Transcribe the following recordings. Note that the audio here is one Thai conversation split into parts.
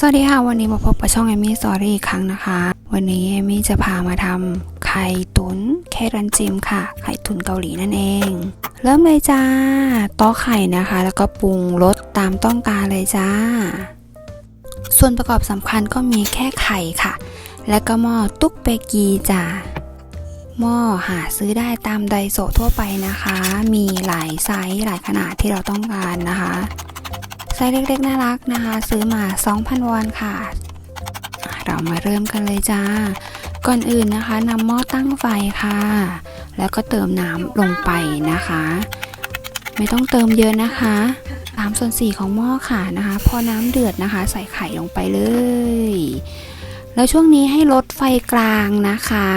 สวัสดีค่ะ วันนี้มาพบกับช่องเอมี่สอรี่อีกครั้งนะคะ วันนี้เอมี่จะพามาทำไข่ตุนเครันจิมค่ะ ไข่ตุนเกาหลีนั่นเอง เริ่มเลยจ้าต้อไข่นะคะ แล้วก็ปรุงรสตามต้องการเลยจ้า ส่วนประกอบสำคัญก็มีแค่ไข่ค่ะ และก็หม้อตุ๊กเปกีจ้าหม้อหาซื้อได้ตามไดโซทั่วไปนะคะ มีหลายไซส์หลายขนาดที่เราต้องการนะคะ ไซส์เล็กๆน่ารักนะคะ ซื้อมา 2,000 วอนค่ะ เรามาเริ่มกันเลยจ้า ก่อนอื่นนะคะนำหม้อตั้งไฟค่ะ แล้วก็เติมน้ำลงไปนะคะ ไม่ต้องเติมเยอะนะคะ3ส่วน4ของหม้อค่ะนะคะ พอน้ำเดือดนะคะ ใส่ไข่ลงไปเลย แล้วช่วงนี้ให้ลดไฟกลางนะคะ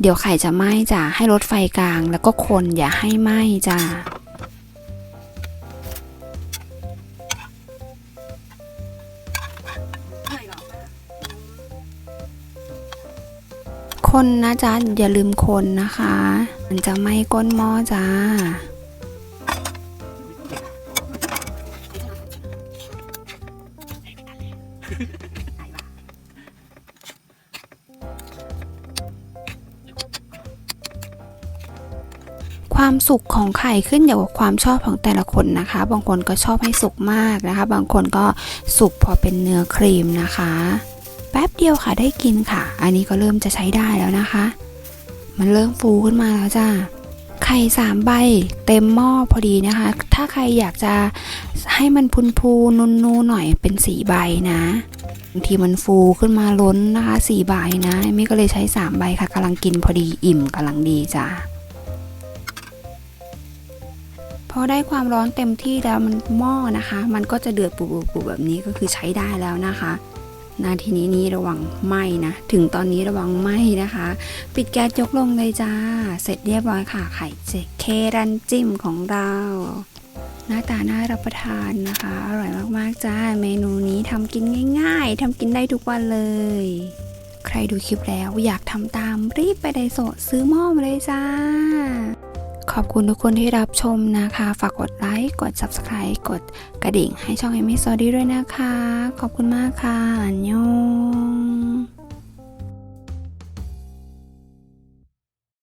เดี๋ยวไข่จะไหม้จ้ะให้ลดไฟกลาง แล้วก็คนอย่าให้ไหม้จ้ะ คนนะจ๊ะ อย่าลืมคนนะคะ มันจะไม้ก้นหม้อจ้าความสุกของไข่ขึ้นอยู่กับความชอบของแต่ละคนนะคะ บางคนก็ชอบให้สุกมากนะคะ บางคนก็สุกพอเป็นเนื้อครีมนะคะ ป๊บเดียวค่ะได้กินค่ะ อันนี้ก็เริ่มจะใช้ได้แล้วนะคะ มันเริ่มฟูขึ้นมาแล้วจ้าไข่สามใบเต็มหม้อพอดีนะคะ ถ้าใครอยากจะให้มันพุนพูนูนนูหน่อยเป็นสีใบนะบางทีมันฟูขึ้นมาล้นนะคะสี่ใบนะมี่ก็เลยใช้สามใบค่ะกำลังกินพอดีอิ่มกำลังดีจ้าพอได้ความร้อนเต็มที่แล้วมันหม้อนะคะ มันก็จะเดือดปุบๆแบบนี้ก็คือใช้ได้แล้วนะคะ นาทีนี้นี้ระวังไหมนะ ถึงตอนนี้ระวังไหมนะคะ ปิดแก๊สยกลงเลยจ้า เสร็จเรียบร้อยค่ะ ไข่เจเครันจิ้มของเรา หน้าตาน่ารับประทานนะคะ อร่อยมากๆจ้า เมนูนี้ทำกินง่าย ๆทำกินได้ทุกวันเลย ใครดูคลิปแล้วอยากทำตามรีบไปไดโซซื้อหม้อมาเลยจ้า ขอบคุณทุกคนที่รับชมนะคะ ฝากกดไลค์ กด Subscribe กดกระดิ่งให้ช่องเอมิโซอดี้ด้วยนะคะ ขอบคุณมากค่ะอันยง